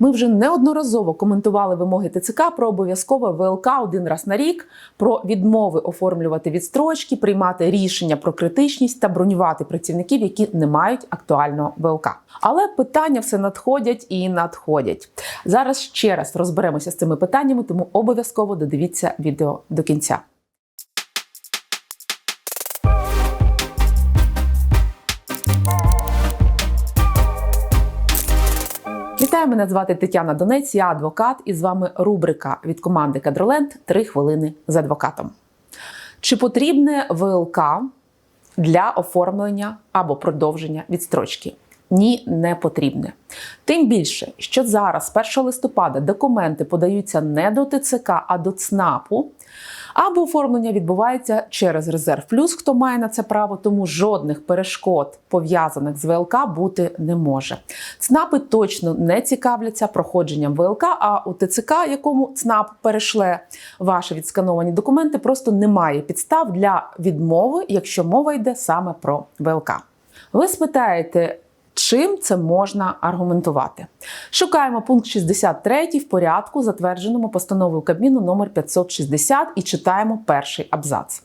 Ми вже неодноразово коментували вимоги ТЦК про обов'язкове ВЛК один раз на рік, про відмови оформлювати відстрочки, приймати рішення про критичність та бронювати працівників, які не мають актуального ВЛК. Але питання все надходять і надходять. Зараз ще раз розберемося з цими питаннями, тому обов'язково додивіться відео до кінця. Вітаю, мене звати Тетяна Донець, я адвокат, і з вами рубрика від команди Кадроленд «Три хвилини з адвокатом. Чи потрібне ВЛК для оформлення або продовження відстрочки? Ні, не потрібне. Тим більше, що зараз, 1 листопада, документи подаються не до ТЦК, а до ЦНАПу. Або оформлення відбувається через резерв плюс, хто має на це право, тому жодних перешкод пов'язаних з ВЛК бути не може. ЦНАПи точно не цікавляться проходженням ВЛК, а у ТЦК, якому ЦНАП перешле ваші відскановані документи, просто немає підстав для відмови, якщо мова йде саме про ВЛК. Ви спитаєте, Чим це можна аргументувати? Шукаємо пункт 63 в порядку, затвердженому постановою Кабміну номер 560 і читаємо перший абзац.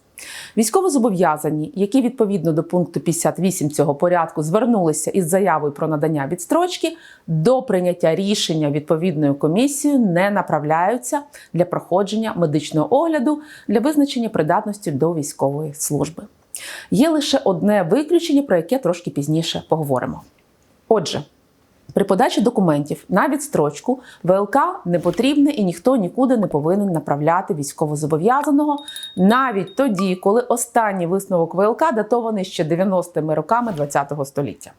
Військовозобов'язані, які відповідно до пункту 58 цього порядку звернулися із заявою про надання відстрочки, до прийняття рішення відповідною комісією не направляються для проходження медичного огляду для визначення придатності до військової служби. Є лише одне виключення, про яке трошки пізніше поговоримо. Отже, при подачі документів на відстрочку ВЛК не потрібне і ніхто нікуди не повинен направляти військовозобов'язаного навіть тоді, коли останній висновок ВЛК датований ще 90-ми роками ХХ століття.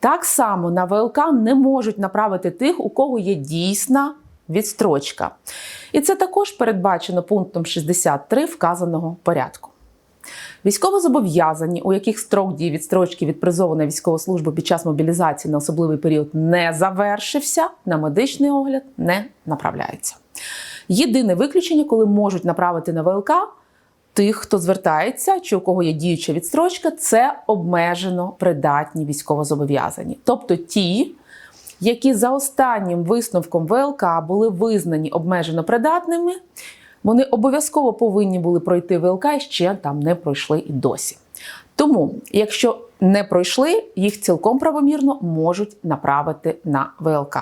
Так само на ВЛК не можуть направити тих, у кого є дійсна відстрочка. І це також передбачено пунктом 63 вказаного порядку. Військовозобов'язані, у яких строк дії відстрочки від призову на військову під час мобілізації на особливий період не завершився, на медичний огляд не направляються. Єдине виключення, коли можуть направити на ВЛК тих, хто звертається, чи у кого є діюча відстрочка, це обмежено придатні військовозобов'язані, тобто ті. Які за останнім висновком ВЛК були визнані обмежено придатними, вони обов'язково повинні були пройти ВЛК і ще там не пройшли і досі. Тому, якщо не пройшли, їх цілком правомірно можуть направити на ВЛК.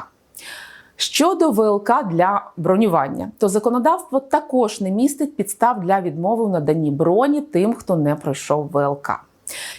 Щодо ВЛК для бронювання, то законодавство також не містить підстав для відмови в наданні броні тим, хто не пройшов ВЛК.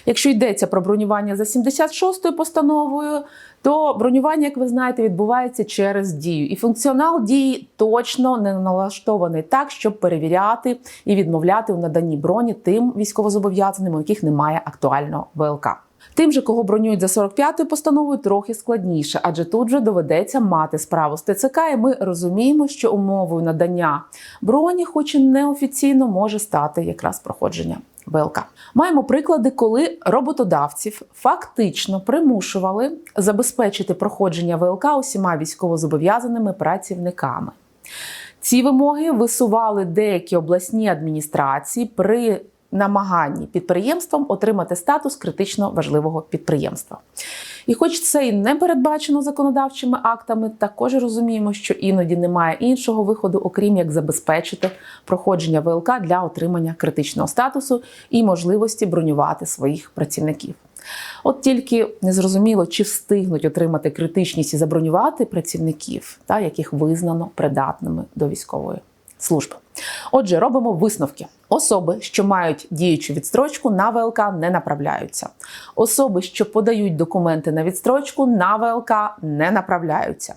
Якщо йдеться про бронювання за 76-ю постановою, то бронювання, як ви знаєте, відбувається через дію. І функціонал дії точно не налаштований так, щоб перевіряти і відмовляти у наданні броні тим військовозобов'язаним, у яких немає актуального ВЛК. Тим же, кого бронюють за 45-ю постановою, трохи складніше, адже тут вже доведеться мати справу з ТЦК, і ми розуміємо, що умовою надання броні, хоч і неофіційно, може стати якраз проходження ВЛК. Маємо приклади, коли роботодавців фактично примушували забезпечити проходження ВЛК усіма військовозобов'язаними працівниками. Ці вимоги висували деякі обласні адміністрації при намаганні підприємствам отримати статус критично важливого підприємства. І хоч це і не передбачено законодавчими актами, також розуміємо, що іноді немає іншого виходу, окрім як забезпечити проходження ВЛК для отримання критичного статусу і можливості бронювати своїх працівників. От тільки незрозуміло, чи встигнуть отримати критичність і забронювати працівників, та яких визнано придатними до військової служби. Отже, робимо висновки. Особи, що мають діючу відстрочку, на ВЛК не направляються. Особи, що подають документи на відстрочку, на ВЛК не направляються.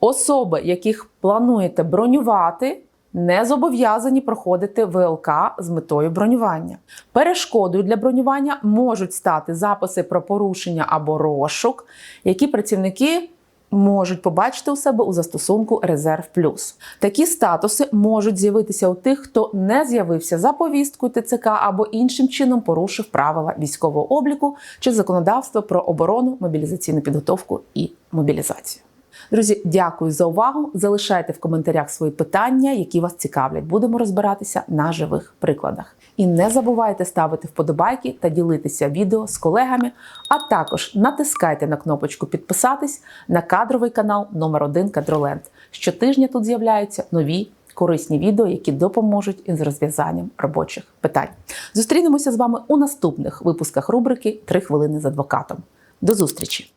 Особи, яких плануєте бронювати, не зобов'язані проходити ВЛК з метою бронювання. Перешкодою для бронювання можуть стати записи про порушення або розшук, які працівники можуть побачити у себе у застосунку Резерв Плюс. Такі статуси можуть з'явитися у тих, хто не з'явився за повісткою ТЦК або іншим чином порушив правила військового обліку чи законодавство про оборону, мобілізаційну підготовку і мобілізацію. Друзі, дякую за увагу. Залишайте в коментарях свої питання, які вас цікавлять. Будемо розбиратися на живих прикладах. І не забувайте ставити вподобайки та ділитися відео з колегами, а також натискайте на кнопочку підписатись на кадровий канал номер 1 Кадроленд. Щотижня тут з'являються нові корисні відео, які допоможуть із розв'язанням робочих питань. Зустрінемося з вами у наступних випусках рубрики «3 хвилини з адвокатом. До зустрічі!